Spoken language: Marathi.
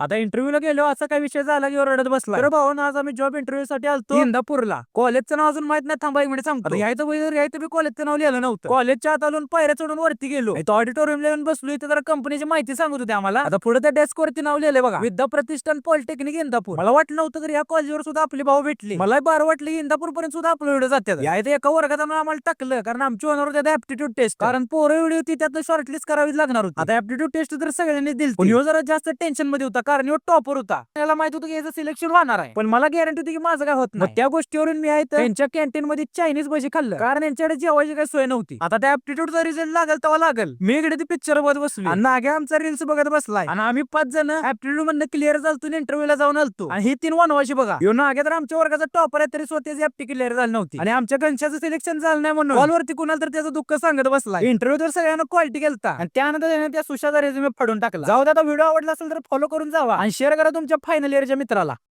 आता इंटरव्ह्यूला गेलो असा काय विषय झाला की रडत बसला तर भाऊ आज आम्ही जॉब इंटरव्ह्यू साठी आलतो. इंदापूरला. कॉलेजचं नाव अजून माहीत नाही थांबा एक मिनिट सांगतो. यायचं वगैरे यायचं बी कॉलेजचं नाव लिहिलं नव्हतं. कॉलेजच्या आत आलून पायऱ्या चढून वरती गेलो. ऑडिटोरियमला येऊन बसलो इथे जरा कंपनीची माहिती सांगत होते आम्हाला. आता पुढे त्या डेस्क वरती नाव लिहिलंय बघा. विद्या प्रतिष्ठान पॉलिटेक्निक इंदापूर. मला वाटलं नव्हतं तर या कॉलेजवर सुद्धा आपले भाऊ भेटले. मला बार वाटलं इंदापूर पर्यंत सुद्धा आपलं व्हिडिओ जाते यायचं एका वर्गात आम्हाला टाकलं कारण आमची होणार होती ऍप्टिट्यूड टेस्ट कारण पोरं व्हिडिओ होती त्यात शॉर्टलिस्ट करावीच लागणार होती. आता ऍप्टिट्यूड टेस्ट तर सगळ्यांनी दिली जरा जास्त टेन्शनमध्ये होता कारण टॉपर होता. त्याला माहीत होतं की याचं सिलेक्शन होणार आहे. पण मला गॅरंटी होती की माझं काय होत नाही. त्या गोष्टीवरून मी आहे त्यांच्या कॅन्टीन मध्ये चायनीज भजी खाल्लं. कारण यांच्याकडे जेवायची काही सोय नव्हती. आता त्या ऍप्टिट्यूडचा रिझल्ट लागेल तेव्हा लागेल. मी इकडे ती पिक्चर बघत बसलो आणि नाग्या आमचा रील्स बघत बसलाय. आणि आम्ही पाच जण ऍप्टिट्यूड मधनं क्लिअर झालतो इंटरव्ह्यूला जाऊन आलतो. आणि ही तीन वनवाशी बघा. ह्यो नाग्या तर आमच्या वर्गाचा टॉपर आहे तरी स्वतःची ऍप्टी क्लिअर झाली नव्हती. आणि आमच्या गणशाचं सिलेक्शन झालं नाही म्हणून. कॉलवरती कुणाला तर त्याचं दुःख सांगत बसला इंटरव्ह्यू तर सगळ्यांना क्वालिटी केलता. आणि त्यानंतर त्याने त्या सुशाचा रेझ्युमे फाडून टाकला. जाऊ द्या व्हिडिओ आवडला असेल तर फॉलो करून जावा. आणि शेअर करा तुमच्या फायनल इयरच्या मित्राला.